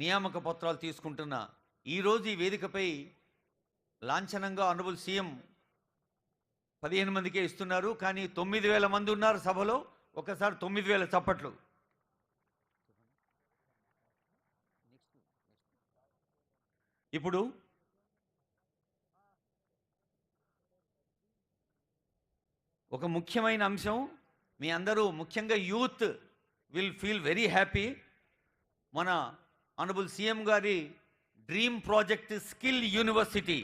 నియామక పత్రాలు తీసుకుంటున్న ఈరోజు ఈ వేదికపై లాంఛనంగా ఆనరబుల్ సీఎం పదిహేను మందికే ఇస్తున్నారు కానీ తొమ్మిది వేల మంది ఉన్నారు సభలో. ఒకసారి తొమ్మిది వేల చప్పట్లు. ఇప్పుడు ఒక ముఖ్యమైన అంశం మీ అందరూ ముఖ్యంగా youth will feel very happy. మన ఆనరబుల్ సీఎం గారి dream project skill university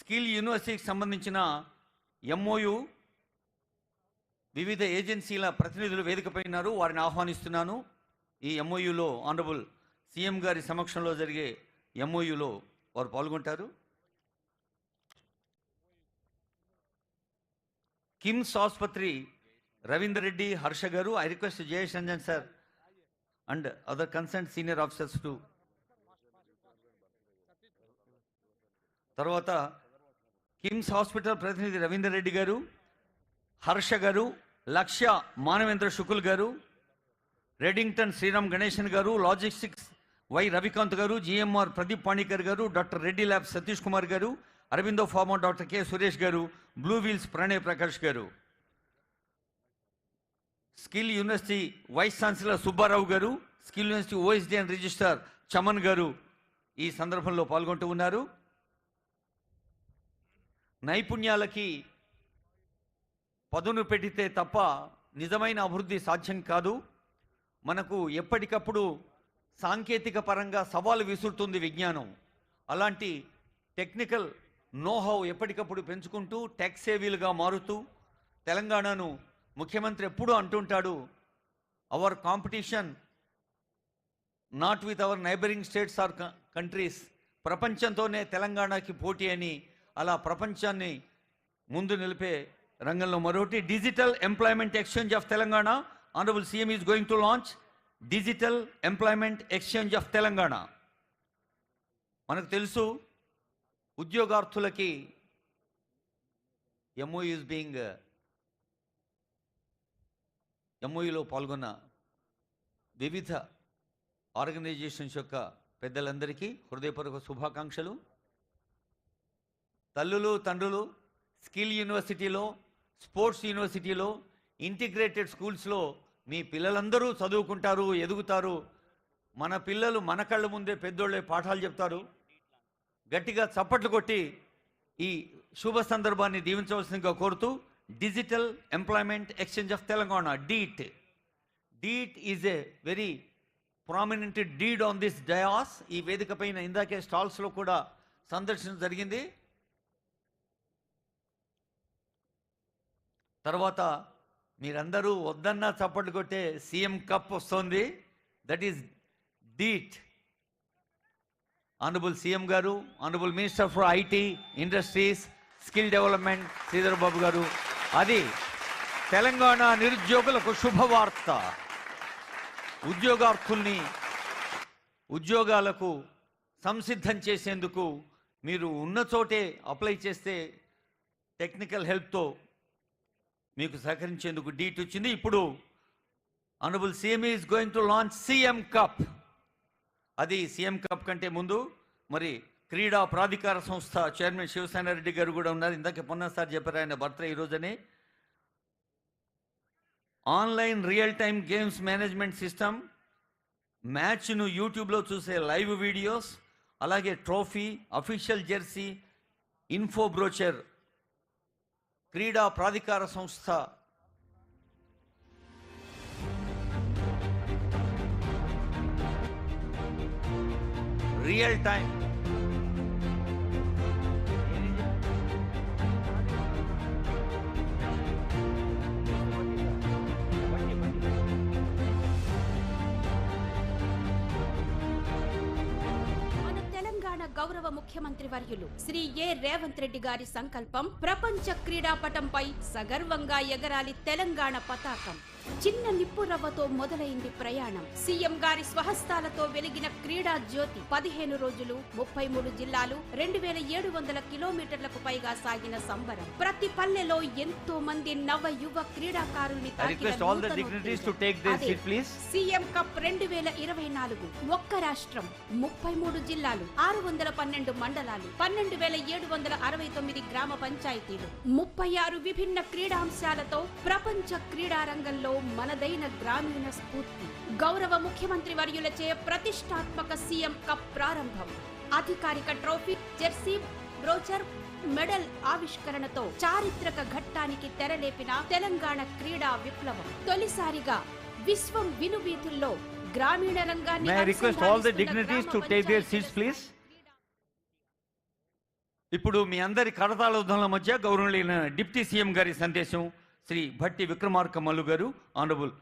skill యూనివర్సిటీకి సంబంధించిన ఎంఓయు వివిధ ఏజెన్సీల ప్రతినిధులు వేదికపై ఉన్నారు. వారిని ఆహ్వానిస్తున్నాను. ఈ ఎంఓయులో ఆనరబుల్ సీఎం గారి సమక్షంలో జరిగే ఎంఓయులో వారు పాల్గొంటారు. కిమ్స్ ఆసుపత్రి రవీందర్ రెడ్డి హర్ష గారు. I request Jayesh Ranjan sir and other concern senior officers too. తర్వాత కిమ్స్ హాస్పిటల్ ప్రతినిధి రవీందర్ రెడ్డి గారు హర్ష గారు లక్ష్య మానవేంద్ర శుకుల్ గారు రెడింగ్టన్ శ్రీరామ్ గణేశన్ గారు లాజిస్టిక్స్ వై రవికాంత్ గారు జిఎంఆర్ ప్రదీప్ పాణికర్ గారు డాక్టర్ రెడ్డి ల్యాబ్ సతీష్ కుమార్ గారు Aurobindo pharma doctor K Suresh గారు బ్లూ వీల్స్ ప్రణయ్ ప్రకాష్ గారు. Skill university vice chancellor Subbarao గారు skill university OSD and registrar Chaman గారు ఈ సందర్భంలో పాల్గొంటూ ఉన్నారు. నైపుణ్యాలకి పదును పెడితే తప్ప నిజమైన అభివృద్ధి సాధ్యం కాదు. మనకు ఎప్పటికప్పుడు సాంకేతిక పరంగా సవాలు విసురుతుంది విజ్ఞానం. అలాంటి టెక్నికల్ నోహౌ ఎప్పటికప్పుడు పెంచుకుంటూ టెక్ సేవీలుగా మారుతూ తెలంగాణను ముఖ్యమంత్రి ఎప్పుడూ అంటుంటాడు our competition not with our neighbouring states or countries ప్రపంచంతోనే తెలంగాణకి పోటీ అని అలా ప్రపంచాన్ని ముందు నిలిపే రంగంలో మరొకటి digital employment exchange of Telangana honourable CM is going to launch digital employment exchange of Telangana మనకు తెలుసు ఉద్యోగార్థులకి ఎంఓ ఈజ్ బీయింగ్ ఎంఓఈలో పాల్గొన్న వివిధ ఆర్గనైజేషన్స్ యొక్క పెద్దలందరికీ హృదయపూర్వక శుభాకాంక్షలు. తల్లులు తండ్రులు స్కిల్ యూనివర్సిటీలో స్పోర్ట్స్ యూనివర్సిటీలో ఇంటిగ్రేటెడ్ స్కూల్స్లో మీ పిల్లలందరూ చదువుకుంటారు ఎదుగుతారు. మన పిల్లలు మన కళ్ళ ముందే పెద్దోళ్ళే పాఠాలు చెప్తారు. గట్టిగా చప్పట్లు కొట్టి ఈ శుభ సందర్భాన్ని దీవించవలసిందిగా కోరుతూ digital employment exchange of Telangana DEET DEET is a very prominent deed on this dais ఈ వేదిక పైన ఇందాకే స్టాల్స్లో కూడా సందర్శన జరిగింది. తర్వాత మీరందరూ వద్దన్నా చప్పట్లు కొట్టే సీఎం కప్ వస్తుంది. That is DEET honourable CM గారు honourable minister for IT industries skill development Sridhar Babu గారు అది తెలంగాణ నిరుద్యోగులకు శుభవార్త. ఉద్యోగార్థుల్ని ఉద్యోగాలకు సంసిద్ధం చేసేందుకు మీరు ఉన్న చోటే అప్లై చేస్తే టెక్నికల్ హెల్ప్తో మీకు సహకరించేందుకు డీట్ వచ్చింది. ఇప్పుడు honourable CM is going to launch CM cup. అది సీఎం కప్ కంటే ముందు మరి క్రీడా ప్రాధికార సంస్థ చైర్మన్ శివసేన రెడ్డి గారు కూడా ఉన్నారు. ఇందాక పొన్నసారి చెప్పారు ఆయన బర్త్డే ఈ రోజునే. Online real time games management system మ్యాచ్ను యూట్యూబ్లో చూసే లైవ్ వీడియోస్ అలాగే trophy official jersey info brochure క్రీడా ప్రాధికార సంస్థ. రియల్ టైం గౌరవ ముఖ్యమంత్రి వర్యులు శ్రీ ఏ రేవంత్ రెడ్డి గారి సంకల్పం ప్రపంచ క్రీడాపటంపై సగర్వంగా ఎగరాలి తెలంగాణ పతాకం. చిన్న నిప్పు రవ్వతో మొదలైంది ప్రయాణం. సీఎం గారి స్వహస్తాలతో వెలిగిన క్రీడా జ్యోతి పదిహేను రోజులు ముప్పై మూడు జిల్లాలు రెండు వేల ఏడు వందల కిలోమీటర్లకు పైగా సాగిన సంబరం. ప్రతి పల్లెలో ఎంతో మంది నవ యువ క్రీడాకారుల్ని. సీఎం కప్ రెండు వేల ఇరవై నాలుగు ఒక్క రాష్ట్రం ముప్పై మూడు జిల్లాలు ఆరు వందల పన్నెండు మండలాలు పన్నెండు వేల ఏడు వందల అరవై తొమ్మిది గ్రామ పంచాయతీలు ముప్పై ఆరు విభిన్న క్రీడాంశాలతో ప్రపంచ క్రీడా రంగంలో మనదైన గ్రామీణ స్ఫూర్తి. గౌరవ ముఖ్యమంత్రి వర్యులచే ప్రతిష్టాత్మక సీఎం కప్ ప్రారంభం. అధికారిక ట్రోఫీ జెర్సీ బ్రోచర్ మెడల్ ఆవిష్కరణతో చారిత్రక ఘట్టానికి తెరలేపిన తెలంగాణ క్రీడా విప్లవం. తొలిసారిగా విశ్వం వినువీధుల్లో గ్రామీణ రంగాన్ని? ఇప్పుడు మీ అందరి కరతాళోద్ధంల మధ్య గౌరవనీయులైన డిప్టీ సీఎం గారి సందేశం. శ్రీ భట్టి విక్రమార్క మల్లు గారు ఆనరబుల్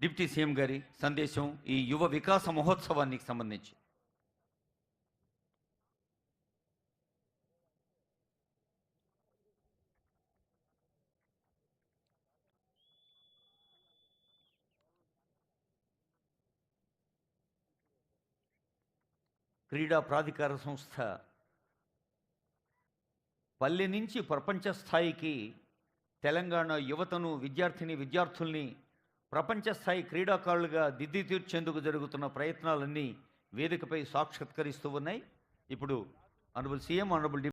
డిప్టీ సీఎం గారి సందేశం ఈ యువ వికాస మహోత్సవానికి సంబంధించి. క్రీడా ప్రాధికార సంస్థ పల్లె నుంచి ప్రపంచ స్థాయికి తెలంగాణ యువతను విద్యార్థిని విద్యార్థుల్ని ప్రపంచ స్థాయి క్రీడాకారులుగా దిద్ది తీర్చేందుకు జరుగుతున్న ప్రయత్నాలన్నీ వేదికపై సాక్షాత్కరిస్తూ ఉన్నాయి. ఇప్పుడు ఆనరబుల్ సీఎం ఆనరబుల్